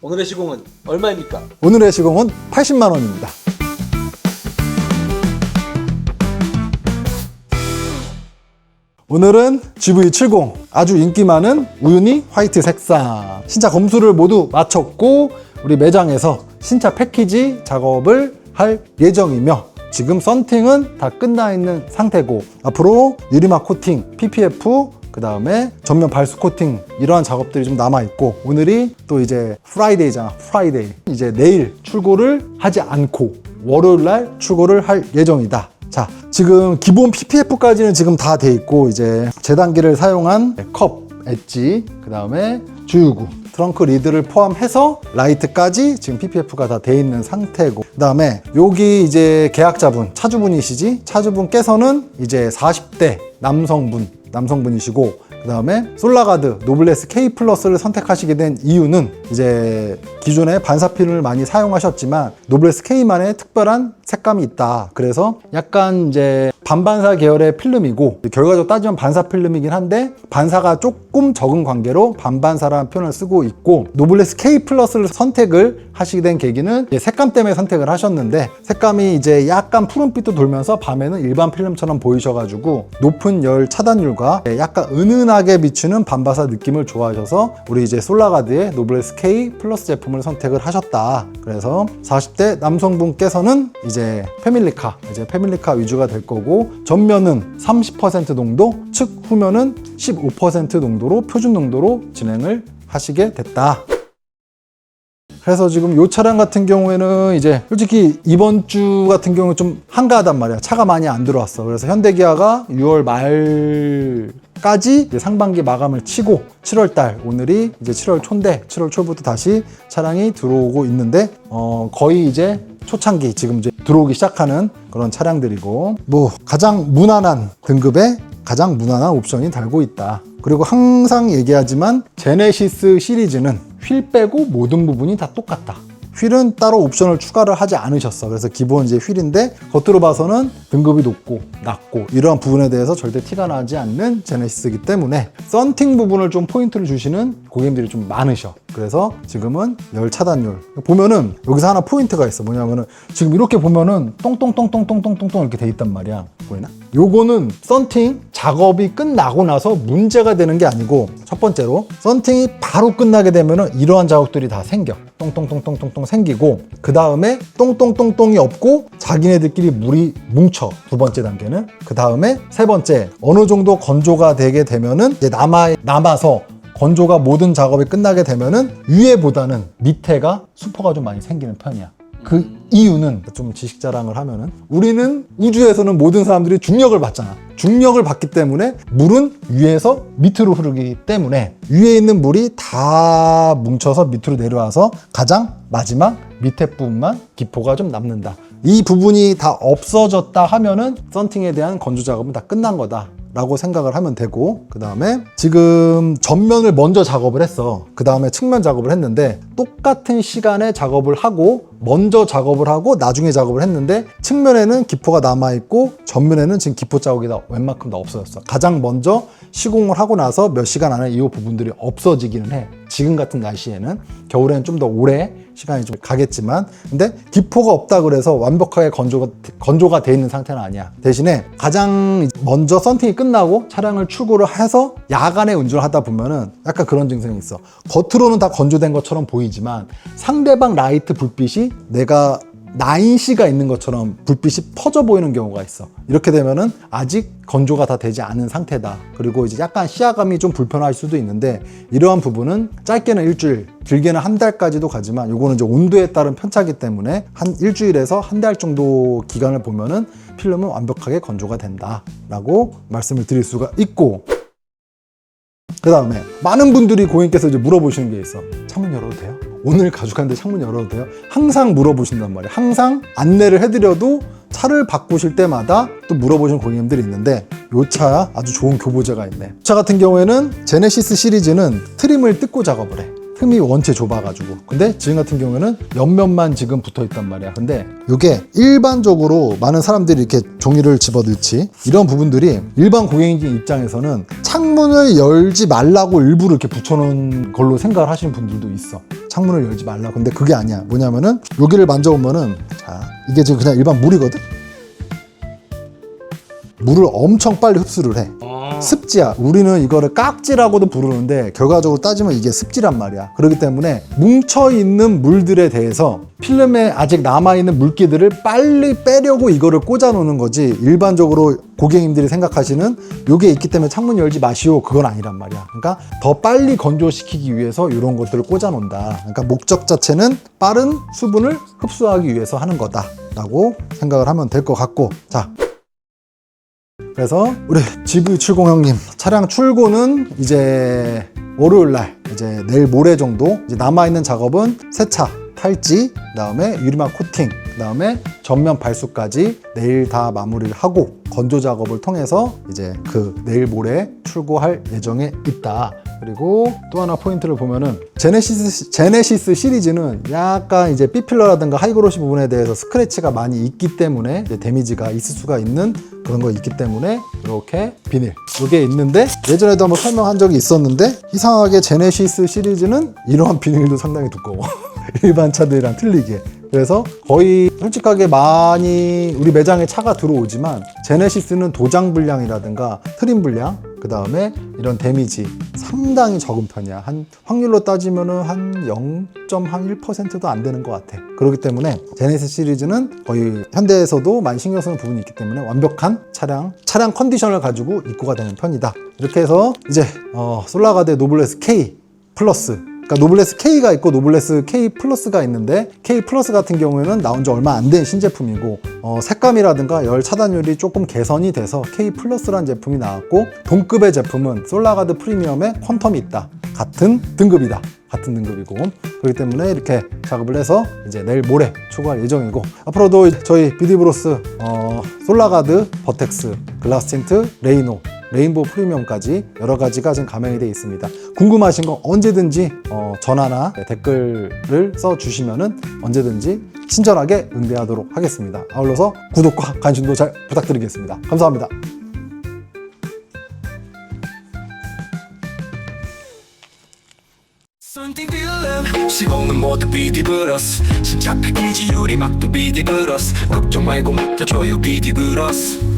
오늘의 시공은 얼마입니까? 오늘의 시공은 80만 원입니다. 오늘은 GV70 아주 인기 많은 우유니 화이트 색상 신차 검수를 모두 마쳤고 우리 매장에서 신차 패키지 작업을 할 예정이며 지금 썬팅은 다 끝나 있는 상태고 앞으로 유리막 코팅, PPF 그 다음에 전면 발수 코팅 이러한 작업들이 좀 남아 있고 오늘이 또 이제 프라이데이잖아 프라이데이. 이제 내일 출고를 하지 않고 월요일 날 출고를 할 예정이다. 자 지금 기본 PPF까지는 지금 다 돼 있고 이제 재단기를 사용한 컵 엣지 그 다음에 주유구 트렁크 리드를 포함해서 라이트까지 지금 PPF가 다 돼 있는 상태고 그 다음에 여기 이제 계약자분 차주분이시지? 차주분께서는 이제 40대 남성분 남성분이시고 그 다음에 솔라가드 노블레스 K 플러스를 선택하시게 된 이유는 이제 기존에 반사핀을 많이 사용하셨지만 노블레스 K만의 특별한 색감이 있다. 그래서 약간 이제 반반사 계열의 필름이고 결과적으로 따지면 반사 필름이긴 한데 반사가 조금 적은 관계로 반반사라는 표현을 쓰고 있고 노블레스 K 플러스를 선택을 하시게 된 계기는 색감 때문에 선택을 하셨는데 색감이 이제 약간 푸른빛도 돌면서 밤에는 일반 필름처럼 보이셔가지고 높은 열 차단율과 약간 은은하게 비추는 반바사 느낌을 좋아하셔서 우리 이제 솔라가드의 노블레스 K 플러스 제품을 선택을 하셨다. 그래서 40대 남성분께서는 이제 패밀리카, 이제 패밀리카 위주가 될 거고 전면은 30% 정도, 측 후면은 15% 정도로 표준 농도로 진행을 하시게 됐다. 그래서 지금 이 차량 같은 경우에는 이제 솔직히 이번 주 같은 경우는 좀 한가하단 말이야. 차가 많이 안 들어왔어. 그래서 현대기아가 6월 말 까지 상반기 마감을 치고 7월 달 오늘이 이제 7월 초인데 7월 초부터 다시 차량이 들어오고 있는데 어 거의 이제 초창기 지금 이제 들어오기 시작하는 그런 차량들이고 뭐 가장 무난한 등급의 가장 무난한 옵션이 달고 있다. 그리고 항상 얘기하지만 제네시스 시리즈는 휠 빼고 모든 부분이 다 똑같다. 휠은 따로 옵션을 추가를 하지 않으셨어. 그래서 기본 이제 휠인데 겉으로 봐서는 등급이 높고 낮고 이러한 부분에 대해서 절대 티가 나지 않는 제네시스이기 때문에 썬팅 부분을 좀 포인트를 주시는 고객님들이 좀 많으셔. 그래서 지금은 열 차단율. 보면은 여기서 하나 포인트가 있어. 뭐냐면은 지금 이렇게 보면은 똥똥똥똥똥똥똥 이렇게 돼 있단 말이야. 보이나? 요거는 썬팅 작업이 끝나고 나서 문제가 되는 게 아니고 첫 번째로 썬팅이 바로 끝나게 되면은 이러한 작업들이 다 생겨. 똥똥똥똥똥똥 생기고 그 다음에 똥똥똥똥이 없고 자기네들끼리 물이 뭉쳐 두 번째 단계는 그 다음에 세 번째 어느 정도 건조가 되게 되면은 이제 남아 남아서 건조가 모든 작업이 끝나게 되면은 위에보다는 밑에가 수포가 좀 많이 생기는 편이야. 그 이유는 좀 지식 자랑을 하면은 우리는 우주에서는 모든 사람들이 중력을 받잖아. 중력을 받기 때문에 물은 위에서 밑으로 흐르기 때문에 위에 있는 물이 다 뭉쳐서 밑으로 내려와서 가장 마지막 밑에 부분만 기포가 좀 남는다. 이 부분이 다 없어졌다 하면은 썬팅에 대한 건조 작업은 다 끝난 거다. 라고 생각을 하면 되고 그 다음에 지금 전면을 먼저 작업을 했어. 그 다음에 측면 작업을 했는데 똑같은 시간에 작업을 하고 먼저 작업을 하고 나중에 작업을 했는데 측면에는 기포가 남아있고 전면에는 지금 기포 자국이 다 웬만큼 다 없어졌어. 가장 먼저 시공을 하고 나서 몇 시간 안에 이 부분들이 없어지기는 해 지금 같은 날씨에는 겨울에는 좀 더 오래 시간이 좀 가겠지만 근데 기포가 없다 그래서 완벽하게 건조가 건조가 돼 있는 상태는 아니야. 대신에 가장 먼저 썬팅이 끝나고 차량을 출고를 해서 야간에 운전을 하다 보면은 약간 그런 증상이 있어. 겉으로는 다 건조된 것처럼 보이지만 상대방 라이트 불빛이 내가 나인시가 있는 것처럼 불빛이 퍼져 보이는 경우가 있어. 이렇게 되면은 아직 건조가 다 되지 않은 상태다. 그리고 이제 약간 시야감이 좀 불편할 수도 있는데 이러한 부분은 짧게는 일주일, 길게는 한 달까지도 가지만 요거는 이제 온도에 따른 편차기 때문에 한 일주일에서 한 달 정도 기간을 보면은 필름은 완벽하게 건조가 된다 라고 말씀을 드릴 수가 있고 그 다음에 많은 분들이 고객님께서 이제 물어보시는 게 있어. 창문 열어도 돼요? 오늘 가죽하는데 창문 열어도 돼요? 항상 물어보신단 말이에요. 항상 안내를 해드려도 차를 바꾸실 때마다 또 물어보시는 고객님들이 있는데 이 차 아주 좋은 교보제가 있네. 이차 같은 경우에는 제네시스 시리즈는 트림을 뜯고 작업을 해. 틈이 원체 좁아가지고 근데 지금 같은 경우에는 옆면만 지금 붙어 있단 말이야 근데 이게 일반적으로 많은 사람들이 이렇게 종이를 집어넣지 이런 부분들이 일반 고객님 입장에서는 창문을 열지 말라고 일부러 이렇게 붙여놓은 걸로 생각을 하시는 분들도 있어 창문을 열지 말라. 근데 그게 아니야. 뭐냐면은 여기를 만져보면은 자 이게 지금 그냥 일반 물이거든. 물을 엄청 빨리 흡수를 해. 습지야. 우리는 이거를 깍지라고도 부르는데 결과적으로 따지면 이게 습지란 말이야. 그렇기 때문에 뭉쳐 있는 물들에 대해서 필름에 아직 남아 있는 물기들을 빨리 빼려고 이거를 꽂아 놓는 거지. 일반적으로 고객님들이 생각하시는 요게 있기 때문에 창문 열지 마시오. 그건 아니란 말이야. 그러니까 더 빨리 건조시키기 위해서 이런 것들을 꽂아 놓는다. 그러니까 목적 자체는 빠른 수분을 흡수하기 위해서 하는 거다라고 생각을 하면 될 것 같고. 자, 그래서 우리 GV70 형님 차량 출고는 이제 월요일 날 이제 내일 모레 정도 이제 남아 있는 작업은 세차 탈지 그다음에 유리막 코팅 그다음에 전면 발수까지 내일 다 마무리를 하고 건조 작업을 통해서 이제 그 내일 모레 출고할 예정에 있다. 그리고 또 하나 포인트를 보면은 제네시스 제네시스 시리즈는 약간 이제 B필러라든가 하이그로시 부분에 대해서 스크래치가 많이 있기 때문에 데미지가 있을 수가 있는 그런 거 있기 때문에 이렇게 비닐 이게 있는데 예전에도 한번 설명한 적이 있었는데 이상하게 제네시스 시리즈는 이러한 비닐도 상당히 두꺼워. 일반 차들이랑 틀리게. 그래서 거의 솔직하게 많이 우리 매장에 차가 들어오지만 제네시스는 도장 분량이라든가 트림 분량 그 다음에 이런 데미지 상당히 적은 편이야. 한 확률로 따지면은 한 0.1%도 안 되는 것 같아. 그렇기 때문에 제네시스 시리즈는 거의 현대에서도 많이 신경 쓰는 부분이 있기 때문에 완벽한 차량 차량 컨디션을 가지고 입고가 되는 편이다. 이렇게 해서 이제 어, 솔라가드 노블레스 K 플러스 그러니까 노블레스 K가 있고 노블레스 K 플러스가 있는데 K 플러스 같은 경우에는 나온 지 얼마 안 된 신제품이고 어, 색감이라든가 열 차단율이 조금 개선이 돼서 K 플러스라는 제품이 나왔고 동급의 제품은 솔라가드 프리미엄에 퀀텀이 있다 같은 등급이다 같은 등급이고 그렇기 때문에 이렇게 작업을 해서 이제 내일 모레 출고할 예정이고 앞으로도 저희 비디브로스 어, 솔라가드 버텍스 글라스 틴트 레이노 레인보우 프리미엄까지 여러 가지가 지금 가맹이 되어 있습니다. 궁금하신 거 언제든지 어, 전화나 댓글을 써 주시면은 언제든지 친절하게 응대하도록 하겠습니다. 아울러서 구독과 관심도 잘 부탁드리겠습니다. 감사합니다. 썬팅빌름 시공은 모두 비디브러스 신차 패키지 유리 막도 비디브러스 걱정 말고 맡겨줘요 비디브러스